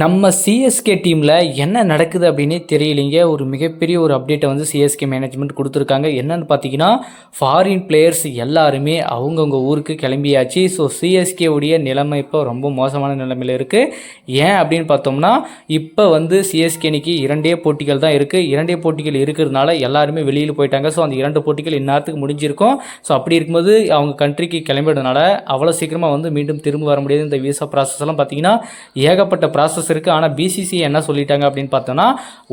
நம்ம சிஎஸ்கே டீமில் என்ன நடக்குது அப்படின்னே தெரியலைங்க. ஒரு மிகப்பெரிய ஒரு அப்டேட்டை வந்து சிஎஸ்கே மேனேஜ்மெண்ட் கொடுத்துருக்காங்க. என்னன்னு பார்த்தீங்கன்னா ஃபாரின் பிளேயர்ஸ் எல்லாருமே அவங்கவுங்க ஊருக்கு கிளம்பியாச்சு. ஸோ சிஎஸ்கே உடைய நிலைமை இப்போ ரொம்ப மோசமான நிலைமையில் இருக்குது ஏன் அப்படின்னு பார்த்தோம்னா இப்போ வந்து சிஎஸ்கே அன்னைக்கு இரண்டே போட்டிகள் தான் இருக்குது இரண்டே போட்டிகள் இருக்கிறதுனால எல்லாருமே வெளியில் போயிட்டாங்க. ஸோ அந்த இரண்டு போட்டிகள் இந்நேரத்துக்கு முடிஞ்சிருக்கும். ஸோ அப்படி இருக்கும்போது அவங்க கண்ட்ரிக்கு கிளம்பிடுறதுனால அவ்வளோ சீக்கிரமாக வந்து மீண்டும் திரும்ப வர முடியாது. இந்த விசா ப்ராசஸ் எல்லாம் பார்த்தீங்கன்னா ஏகப்பட்ட ப்ராசஸ் இருக்குது ஆனால் பிசிசி என்ன சொல்லிட்டாங்க அப்படின்னு பார்த்தோன்னா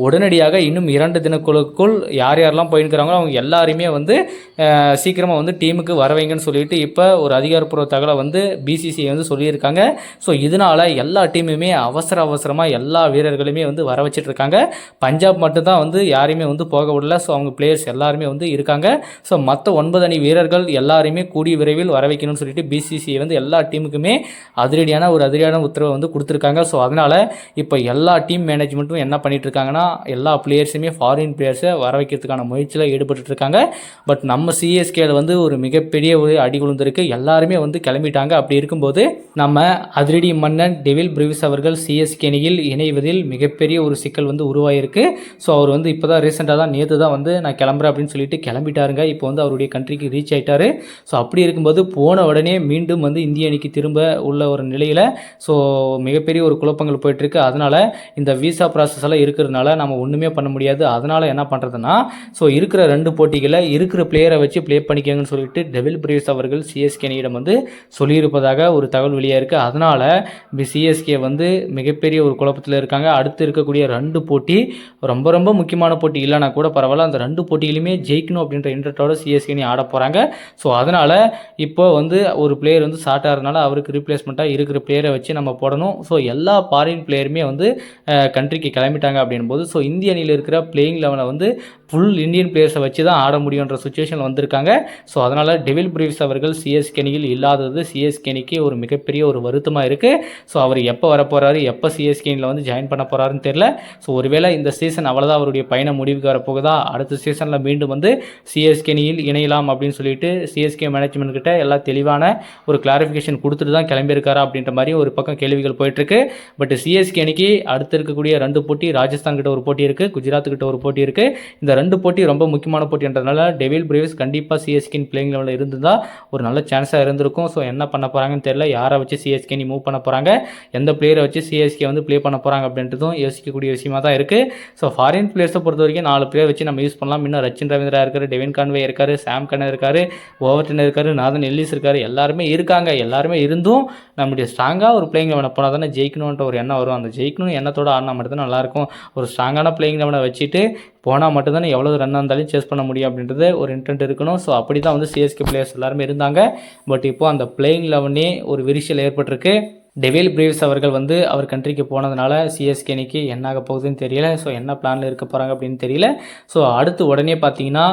உடனடியாக இன்னும் இரண்டு தினக்குழுக்குள் யார் யாரெல்லாம் போயிருக்கிறாங்களோ அவங்க எல்லாருமே வந்து சீக்கிரமாக வந்து டீமுக்கு வரவைங்கன்னு சொல்லிட்டு இப்போ ஒரு அதிகாரப்பூர்வ தகவலை வந்து பிசிசி வந்து சொல்லியிருக்காங்க. ஸோ இதனால் எல்லா டீமுமே அவசர அவசரமாக எல்லா வீரர்களுமே வந்து வர வச்சிட்டு இருக்காங்க பஞ்சாப் மட்டும்தான் வந்து யாரையுமே வந்து போக விடல. ஸோ அவங்க பிளேயர்ஸ் எல்லாருமே வந்து இருக்காங்க. ஸோ மற்ற ஒன்பது அணி வீரர்கள் எல்லாருமே கூடிய விரைவில் வர வைக்கணும்னு சொல்லிட்டு பிசிசி வந்து எல்லா டீமுக்குமே அதிரடியான ஒரு அதிரடியான உத்தரவை வந்து கொடுத்துருக்காங்க. ஸோ அதனால் இப்போ எல்லா டீம் மேனேஜ்மெண்ட்டும் என்ன பண்ணிகிட்ருக்காங்கன்னா எல்லா பிளேயர்ஸுமே ஃபாரின் பிளேயர்ஸை வர வைக்கிறதுக்கான முயற்சியில் ஈடுபட்டு இருக்காங்க பட் நம்ம சிஎஸ்கேல வந்து ஒரு மிகப்பெரிய ஒரு அடி விழுந்திருக்கு எல்லாருமே வந்து கிளம்பிட்டாங்க. அப்படி இருக்கும்போது நம்ம அதிரடி மன்னன் டெவில் பிரிவிஸ் அவர்கள் சிஎஸ்கே அணியில் இணைவதில் மிகப்பெரிய ஒரு சிக்கல் வந்து உருவாயிருக்கு. ஸோ அவர் வந்து இப்போ தான் ரீசெண்டாக தான் நேற்று தான் வந்து நான் கிளம்புறேன் அப்படின்னு சொல்லிட்டு கிளம்பிட்டாருங்க. இப்போ வந்து அவருடைய கண்ட்ரிக்கு ரீச் ஆகிட்டாரு ஸோ அப்படி இருக்கும்போது போன உடனே மீண்டும் வந்து இந்திய அணிக்கு திரும்ப உள்ள ஒரு நிலையில் ஸோ மிகப்பெரிய ஒரு குழப்பங்கள் போயிட்டுருக்கு. அதனால் இந்த விசா ப்ராசஸ் எல்லாம் இருக்கிறதுனால நம்ம ஒன்றுமே பண்ண முடியாது. அதனால் என்ன பண்ணுறதுன்னா ஸோ இருக்கிற ரெண்டு போட்டிகளை இருக்கிற பிளேயரை வச்சு ப்ளே பண்ணிக்கங்கன்னு சொல்லிட்டு டெவில் பிரேவ்ஸ் அவர்கள் சிஎஸ்கே அணியிடம் வந்து சொல்லியிருப்பதாக ஒரு தகவல் வெளியாக இருக்குது அதனால் சிஎஸ்கே வந்து மிகப்பெரிய ஒரு குழப்பத்தில் இருக்காங்க. அடுத்து இருக்கக்கூடிய ரெண்டு போட்டி ரொம்ப ரொம்ப முக்கியமான போட்டி இல்லைனா கூட பரவாயில்ல. அந்த ரெண்டு போட்டியிலுமே ஜெயிக்கணும் அப்படின்ற இன்ட்ரெட்டோட சிஎஸ்கே அணி ஆட போகிறாங்க ஸோ அதனால் இப்போ வந்து ஒரு பிளேயர் வந்து ஷார்ட் ஆகிறதுனால அவருக்கு ரீப்ளேஸ்மெண்ட்டாக இருக்கிற பிளேயரை வச்சு நம்ம போடணும். ஸோ எல்லா ஃபாரின் பிளேயருமே வந்து கண்ட்ரிக்கு கிளம்பிட்டாங்க அப்படின்போது ஸோ இந்திய அணியில் இருக்கிற பிளேயிங் லெவலை வந்து ஃபுல் இந்தியன் பிளேயர்ஸை வச்சு தான் ஆட முடியுன்ற சுச்சுவேஷன் வந்திருக்காங்க. ஸோ அதனால் டெவில் பிரீவ்ஸ் அவர்கள் சிஎஸ்கே அணியில் இல்லாதது சிஎஸ்கே அணிக்கு ஒரு மிகப்பெரிய ஒரு வருத்தமாக இருக்குது ஸோ அவர் எப்போ வர போகிறாரு எப்போ சிஎஸ்கே அணியில் வந்து ஜாயின் பண்ண போகிறாருன்னு தெரில ஸோ ஒருவேளை இந்த சீசன் அவ்வளோதான் அவருடைய பயணம் முடிவுக்கு வரப்போகுதா? அடுத்த சீசனில் மீண்டும் வந்து சிஎஸ்கே அணியில் இணையலாம் அப்படின்னு சொல்லிட்டு சிஎஸ்கே மேனேஜ்மெண்ட் கிட்ட எல்லாம் தெளிவான ஒரு கிளாரிஃபிகேஷன் கொடுத்துட்டு தான் கிளம்பியிருக்காரா அப்படின்ற மாதிரி ஒரு பக்கம் கேள்விகள் போயிட்டுருக்கு பட் சிஎஸ்கே அணிக்கு அடுத்து இருக்கக்கூடிய ரெண்டு போட்டி ராஜஸ்தான் கிட்ட ஒரு போட்டி இருக்குது குஜராத் கிட்ட ஒரு போட்டி இருக்குது இந்த ரெண்டு போட்டி ரொம்ப முக்கியமான போட்டின்றதுனால டெவில் பிரேவ்ஸ் கண்டிப்பாக சிஎஸ்கேன் பிளேயிங் லெவலில் இருந்திருந்தால் ஒரு நல்ல சான்ஸாக இருந்திருக்கும். ஸோ என்ன பண்ண போகிறாங்கன்னு தெரியல. யாரை வச்சு சிஎஸ்கே நீ மூவ் பண்ண போகிறாங்க எந்த பிளேயரை வச்சு சிஎஸ்கே வந்து ப்ளே பண்ண போகிறாங்க அப்படின்றதும் யோசிக்கக்கூடிய விஷயமா தான் இருக்குது ஸோ ஃபாரின் பிளேயர்ஸை பொறுத்த வரைக்கும் நாலு பிளேயர் வச்சு நம்ம யூஸ் பண்ணலாம். இன்னும் ரச்சின் ரவீந்திரா இருக்காரு டெவின் கான்வே இருக்காரு சாம் கண்ணன் இருக்காரு ஓவர்டன் இருக்காரு நாதன் எல்லிஸ் இருக்காரு. எல்லாருமே இருக்காங்க. எல்லாருமே இருந்தும் நம்முடைய ஸ்ட்ராங்காக ஒரு பிளேயிங் லெவனை போனால் தானே ஜெயிக்கணுன்ற ஒரு எண்ணம் வரும்? அந்த ஜெயிக்கணும் எண்ணத்தோடு ஆடினா மட்டும்தான் நல்லாயிருக்கும். ஒரு ஸ்ட்ராங்கான பிளேயிங் லெவனை வச்சுட்டு போனால் மட்டும்தான் எவ்வளோ ரன் இருந்தாலும் சேஸ் பண்ண முடியும் அப்படின்றது ஒரு இன்டென்ட் இருக்கணும். ஸோ அப்படி தான் வந்து சிஎஸ்கே பிளேயர்ஸ் எல்லாருமே இருந்தாங்க. பட் இப்போது அந்த பிளேயிங் லெவனே ஒரு விரிசல் ஏற்பட்டிருக்கு. டெவில் பிரீவ்ஸ் அவர்கள் வந்து அவர் கண்ட்ரிக்கு போனதுனால சிஎஸ்கே அணிக்கு என்ன ஆக போகுதுன்னு தெரியல. ஸோ என்ன பிளானில் இருக்க போகிறாங்க அப்படின்னு தெரியல. ஸோ அடுத்து உடனே பார்த்தீங்கன்னா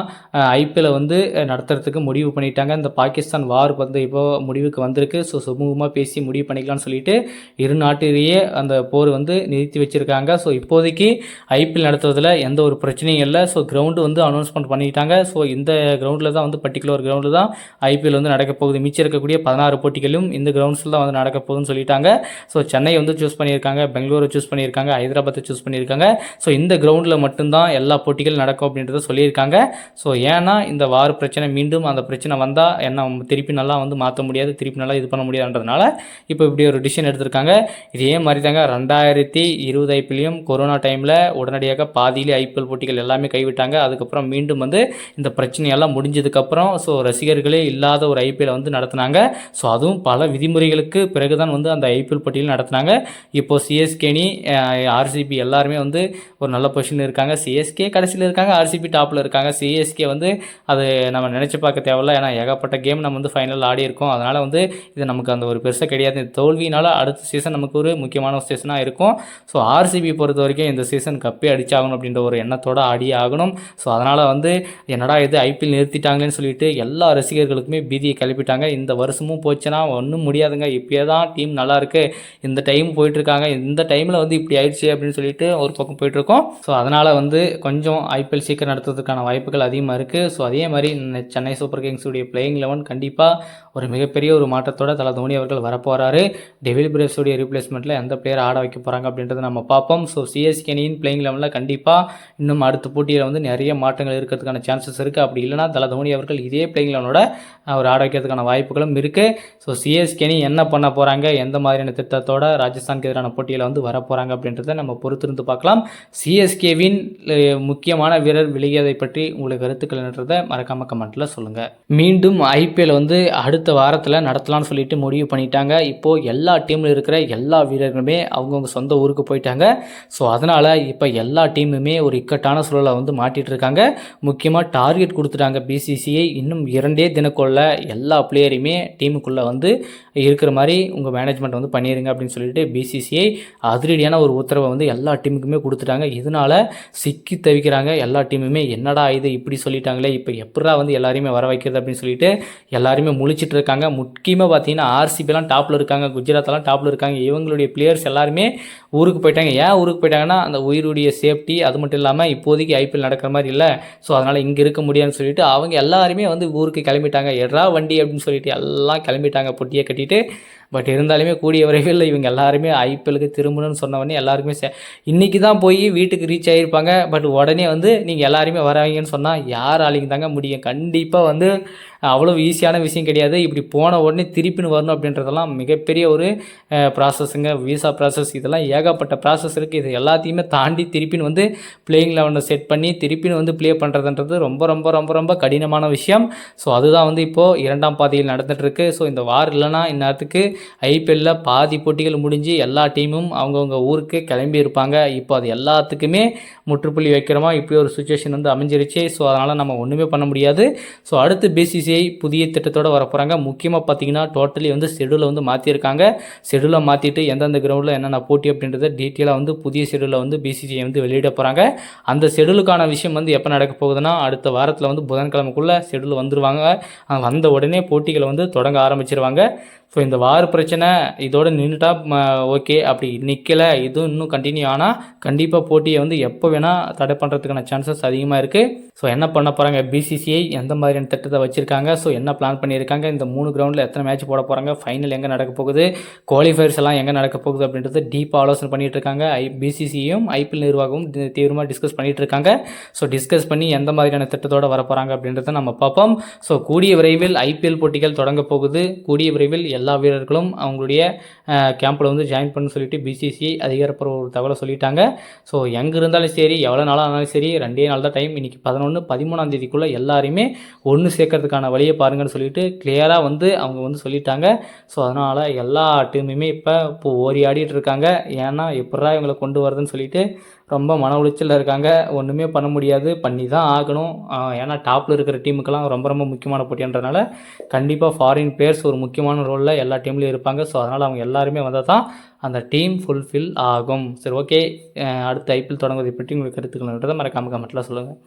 ஐபிஎல்லை வந்து நடத்துறதுக்கு முடிவு பண்ணிட்டாங்க. இந்த பாகிஸ்தான் வார் வந்து இப்போது முடிவுக்கு வந்திருக்கு. ஸோ சுமூகமாக பேசி முடிவு பண்ணிக்கலாம்னு சொல்லிட்டு இரு நாட்டிலேயே அந்த போர் வந்து நிறுத்தி வச்சுருக்காங்க. ஸோ இப்போதைக்கு ஐபிஎல் நடத்துவதில் எந்த ஒரு பிரச்சனையும் இல்லை. ஸோ கிரவுண்டு வந்து அனௌன்ஸ்மெண்ட் பண்ணிட்டாங்க. ஸோ இந்த கிரவுண்டில் தான் வந்து பர்டிகுலர் கிரவுண்டில் தான் ஐபிஎல் வந்து நடக்க போகுது. மிச்சம் இருக்கக்கூடிய பதினாறு போட்டிகளும் இந்த கிரவுண்ட்ஸில் தான் வந்து நடக்க போகுதுன்னு சொல்லிட்டாங்க ஸோ சென்னை வந்து சூஸ் பண்ணியிருக்காங்க பெங்களூரை சூஸ் பண்ணியிருக்காங்க ஹைதராபாத்தை சூஸ் பண்ணியிருக்காங்க. ஸோ இந்த கிரவுண்டில் மட்டும்தான் எல்லா போட்டிகளும் நடக்கும் அப்படின்றத சொல்லியிருக்காங்க. ஸோ ஏன்னா இந்த வார் பிரச்சனை மீண்டும் அந்த பிரச்சனை வந்தால் என்ன திருப்பி நல்லா வந்து மாற்ற முடியாது திருப்பி நல்லா இது பண்ண முடியாதுன்றதுனால இப்போ இப்படி ஒரு டிசிஷன் எடுத்திருக்காங்க. இதே மாதிரி தாங்க ரெண்டாயிரத்தி இருபது ஐபிஎல்லையும் கொரோனா டைமில் உடனடியாக பாதியிலே ஐபிஎல் போட்டிகள் எல்லாமே கைவிட்டாங்க. அதுக்கப்புறம் மீண்டும் வந்து இந்த பிரச்சனையெல்லாம் முடிஞ்சதுக்கப்புறம் ஸோ ரசிகர்களே இல்லாத ஒரு ஐபிஎல் வந்து நடத்தினாங்க. ஸோ அதுவும் பல விதிமுறைகளுக்கு பிறகு தான் வந்து அந்த ஐபிஎல் போட்டியில் நடத்துனாங்க. இப்போது சிஎஸ்கேனி ஆர்சிபி எல்லாருமே வந்து ஒரு நல்ல பொசிஷனில் இருக்காங்க. சிஎஸ்கே கடைசியில் இருக்காங்க. ஆர்சிபி டாப்பில் இருக்காங்க. சிஎஸ்கே வந்து அது நம்ம நினச்சி பார்க்க தேவையில்ல. ஏன்னா ஏகப்பட்ட கேம் நம்ம வந்து ஃபைனல் ஆடி இருக்கோம். அதனால் வந்து இது நமக்கு அந்த ஒரு பெருசாக கிடையாது. இந்த தோல்வினால் அடுத்த சீசன் நமக்கு ஒரு முக்கியமான சீசனாக இருக்கும். ஸோ ஆர்சிபி பொறுத்த வரைக்கும் இந்த சீசன் கப்பே அடிச்சாகணும் அப்படின்ற ஒரு எண்ணத்தோடு ஆடியே ஆகணும். ஸோ அதனால் வந்து என்னடா இது ஐபிஎல் நிறுத்திட்டாங்களேன்னு சொல்லிட்டு எல்லா ரசிகர்களுக்குமே பீதியை கிளப்பிட்டாங்க. இந்த வருஷமும் போச்சுன்னா ஒன்றும் முடியாதுங்க. இப்போயே தான் டீம் நல்லா நல்லா இருக்கு இந்த டைம் போயிட்டுருக்காங்க. இந்த டைமில் வந்து இப்படி ஆயிடுச்சு அப்படின்னு சொல்லிட்டு ஒரு பக்கம் போயிட்டுருக்கோம். ஸோ அதனால் வந்து கொஞ்சம் ஐபிஎல் சீக்கிரம் நடத்துறதுக்கான வாய்ப்புகள் அதிகமாக இருக்குது ஸோ அதே மாதிரி இந்த சென்னை சூப்பர் கிங்ஸுடைய பிளேயிங் லெவன் கண்டிப்பாக ஒரு மிகப்பெரிய ஒரு மாற்றத்தோட தலை தோனி அவர்கள் வரப்போகிறாரு டெவில் பிரேவ்ஸுடைய ரீப்ளேஸ்மெண்ட்டில் எந்த பிளேயர் ஆட வைக்க போகிறாங்க அப்படின்றத நம்ம பார்ப்போம். ஸோ சிஎஸ்கேனியின் பிளேயிங் லெவனில் கண்டிப்பாக இன்னும் அடுத்த போட்டியில் வந்து நிறைய மாற்றங்கள் இருக்கிறதுக்கான சான்சஸ் இருக்குது அப்படி இல்லைனா தலை தோனி அவர்கள் இதே பிளேயிங் லெவனோட அவர் ஆட வைக்கிறதுக்கான வாய்ப்புகளும் இருக்குது ஸோ சிஎஸ்கேனி என்ன பண்ண போகிறாங்க எந்த மாதிரியான திட்டத்தோட ராஜஸ்தானுக்கு எதிரான போட்டியில் வந்து வரப்போகிறாங்க அப்படின்றத நம்ம பொறுத்திருந்து பார்க்கலாம். சிஎஸ்கேவின் முக்கியமான வீரர் விலகியதை பற்றி உங்களுக்கு கருத்துக்கள் என்றதை மறக்காம கமெண்ட்டில் சொல்லுங்கள் மீண்டும் ஐபிஎல் வந்து அடுத்த வாரத்தில் நடத்தலாம்னு சொல்லிட்டு முடிவு பண்ணிட்டாங்க. இப்போது எல்லா டீமில் இருக்கிற எல்லா வீரர்களுமே அவங்கவுங்க சொந்த ஊருக்கு போயிட்டாங்க. ஸோ அதனால் இப்போ எல்லா டீமுமே ஒரு இக்கட்டான சூழலை வந்து மாட்டிகிட்டு இருக்காங்க முக்கியமாக டார்கெட் கொடுத்துட்டாங்க பிசிசிஐ இன்னும் இரண்டே தினக்குள்ள எல்லா பிளேயரையுமே டீமுக்குள்ளே வந்து இருக்கிற மாதிரி உங்கள் மேனேஜ்மெண்ட் வந்து பண்ணிடுங்க அப்படின்னு சொல்லிட்டு பிசிசிஐ அதிரடியான ஒரு உத்தரவை வந்து எல்லா டீமுக்குமே கொடுத்துட்டாங்க. இதனால் சிக்கி தவிக்கிறாங்க. எல்லா டீமுமே என்னடா இது இப்படி சொல்லிட்டாங்களே இப்போ எப்படா வந்து எல்லாரையுமே வர வைக்கிறது அப்படின்னு சொல்லிட்டு எல்லாருமே முழிச்சிட்டு இருக்காங்க. முக்கியமாக பார்த்தீங்கன்னா ஆர்சிபிலாம் டாப்பில் இருக்காங்க. குஜராத்லாம் டாப்பில் இருக்காங்க. இவங்களுடைய பிளேயர்ஸ் எல்லாருமே ஊருக்கு போயிட்டாங்க. ஏன் ஊருக்கு போயிட்டாங்கன்னா அந்த உயிருடைய சேஃப்டி அது மட்டும் இல்லாமல் இப்போதைக்கு ஐபிஎல் நடக்கிற மாதிரி இல்லை. ஸோ அதனால் இங்கே இருக்க முடியாதுன்னு சொல்லிட்டு அவங்க எல்லாருமே வந்து ஊருக்கு கிளம்பிட்டாங்க. எட்ரா வண்டி அப்படின்னு சொல்லிட்டு எல்லாம் கிளம்பிட்டாங்க. பொட்டியை கட்டிட்டு பட் இருந்தாலுமே கூடிய விரைவில் இவங்க எல்லாருமே ஐபிஎலுக்கு திரும்பணும்னு சொன்ன எல்லாருக்குமே சே இன்றைக்கி தான் போய் வீட்டுக்கு ரீச் ஆகியிருப்பாங்க பட் உடனே வந்து நீங்கள் எல்லாருமே வராங்கன்னு சொன்னால் யார் ஆளுங்க தாங்க முடியும். கண்டிப்பாக வந்து அவ்வளோ ஈஸியான விஷயம் கிடையாது. இப்படி போன உடனே திருப்பின்னு வரணும் அப்படின்றதெல்லாம் மிகப்பெரிய ஒரு ப்ராசஸ்ஸுங்க விசா ப்ராசஸ் இதெல்லாம் ஏகப்பட்ட ப்ராசஸ் இருக்குது இது எல்லாத்தையுமே தாண்டி திருப்பின்னு வந்து பிளேயிங் லெவனை செட் பண்ணி திருப்பின்னு வந்து ப்ளே பண்ணுறதுன்றது ரொம்ப ரொம்ப ரொம்ப ரொம்ப கடினமான விஷயம். ஸோ அதுதான் வந்து இப்போது இரண்டாம் பாதையில் நடந்துகிட்ருக்கு ஸோ இந்த வார் இல்லைன்னா இந்நேரத்துக்கு ஐபிஎல்லில் பாதி போட்டிகள் முடிஞ்சு எல்லா டீமும் அவங்கவுங்க ஊருக்கு கிளம்பி இருப்பாங்க. இப்போ அது எல்லாத்துக்குமே முற்றுப்புள்ளி வைக்கிறோமா? இப்படி ஒரு சுச்சுவேஷன் வந்து அமைஞ்சிருச்சு. ஸோ அதனால் நம்ம ஒன்றுமே பண்ண முடியாது. ஸோ அடுத்து பிசிசிஐ புதிய திட்டத்தோடு வர போகிறாங்க முக்கியமாக பார்த்தீங்கன்னா டோட்டலி வந்து ஷெடியூலை வந்து மாற்றிருக்காங்க ஷெடியூலை மாற்றிட்டு எந்தெந்த கிரவுண்டில் என்னென்ன போட்டி அப்படின்றத டீட்டெயிலாக வந்து புதிய ஷெடியூலை வந்து பிசிசிஐ வந்து வெளியிட போகிறாங்க அந்த ஷெடியூலுக்கான விஷயம் வந்து எப்போ நடக்க போகுதுன்னா அடுத்த வாரத்தில் வந்து புதன்கிழமைக்குள்ளே ஷெடியூல் வந்துருவாங்க. வந்த உடனே போட்டிகளை வந்து தொடங்க ஆரம்பிச்சிருவாங்க. ஸோ இந்த வார் பிரச்சனை இதோடு நின்றுட்டா ஓகே அப்படி நிற்கலை இதுவும் இன்னும் கண்டினியூ ஆனால் கண்டிப்பாக போட்டியை வந்து எப்போ வேணால் தடை பண்ணுறதுக்கான சான்சஸ் அதிகமாக இருக்குது ஸோ என்ன பண்ண போகிறாங்க பிசிசிஐ எந்த மாதிரியான திட்டத்தை வச்சுருக்காங்க? ஸோ என்ன பிளான் பண்ணியிருக்காங்க? இந்த மூணு கிரவுண்டில் எத்தனை மேட்ச் போட போகிறாங்க ஃபைனல் எங்கே நடக்க போகுது? குவாலிஃபயர்ஸ் எல்லாம் எங்கே நடக்க போகுது அப்படின்றது டீப்பாக ஆலோசனை பண்ணிகிட்டு இருக்காங்க. ஐ பிசிசியும் ஐபிஎல் நிர்வாகமும் தீவிரமாக டிஸ்கஸ் பண்ணிகிட்டு இருக்காங்க. ஸோ டிஸ்கஸ் பண்ணி எந்த மாதிரியான திட்டத்தோடு வர போகிறாங்க அப்படின்றத நம்ம பார்ப்போம். ஸோ கூடிய விரைவில் ஐபிஎல் போட்டிகள் தொடங்க போகுது. கூடிய விரைவில் எல்லா வீரர்களும் அவங்களுடைய கேம்பில் வந்து ஜாயின் பண்ண சொல்லிட்டு பிசிசிஐ அதிகாரப்பூர்வ ஒரு தகவலை சொல்லிட்டாங்க. ஸோ எங்கே இருந்தாலும் சரி எவ்வளோ நாளாக இருந்தாலும் சரி ரெண்டே நாள் தான் டைம் இன்றைக்கி பதினொன்று பதிமூணாம் தேதிக்குள்ளே எல்லாரையுமே ஒன்று சேர்க்கறதுக்கான வழியை பாருங்கன்னு சொல்லிட்டு கிளியராக வந்து அவங்க வந்து சொல்லிட்டாங்க. ஸோ அதனால் எல்லா டீமுமே இப்போ இப்போ ஓரி ஆடிட்டு இருக்காங்க. ஏன்னா எப்படா இவங்களை கொண்டு வரதுன்னு சொல்லிட்டு ரொம்ப மன உளைச்சலில் இருக்காங்க. ஒன்றுமே பண்ண முடியாது. பண்ணி தான் ஆகணும் ஏன்னா டாப்பில் இருக்கிற டீமுக்கெல்லாம் ரொம்ப ரொம்ப முக்கியமான போட்டின்றனால கண்டிப்பாக ஃபாரின் பிளேயர்ஸ் ஒரு முக்கியமான ரோலில் எல்லா டீம்லேயும் இருப்பாங்க. ஸோ அதனால் அவங்க எல்லாருமே வந்தால் தான் அந்த டீம் ஃபுல்ஃபில் ஆகும். சரி ஓகே அடுத்த ஐபிஎல் தொடங்குவதை பற்றி உங்களுக்கு கருத்துக்கள்ன்றதை மறக்காம கமெண்ட்டில் சொல்லுங்கள்